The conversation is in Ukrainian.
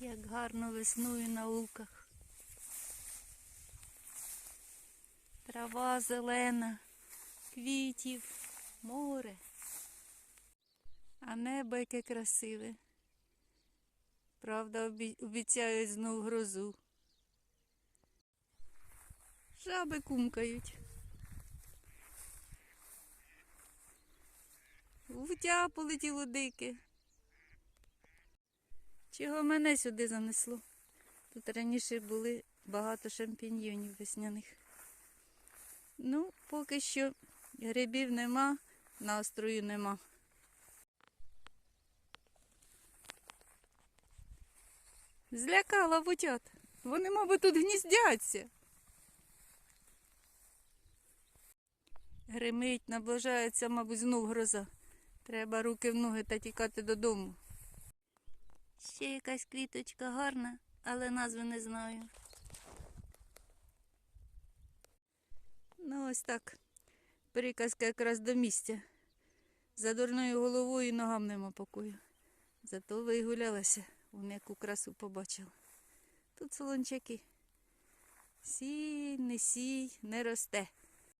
Як гарно веснує на луках. Трава зелена, квітів, море. А небо яке красиве. Правда, обі- обіцяють знов грозу. Жаби кумкають. Вуття полетіло дике. Чого мене сюди занесло? Тут раніше були багато шампіньйонів весняних. Ну, поки що грибів нема, настрою нема. Злякала вутят. Вони, мабуть, тут гніздяться. Гримить, наближається, мабуть, знов гроза. Треба руки в ноги та тікати додому. Ще якась квіточка гарна, але назви не знаю. Ну, ось так. Приказка якраз до місця. За дурною головою і ногам нема покою. Зато вигулялася, вон яку красу побачила. Тут солончаки. Сій, не сій, не росте.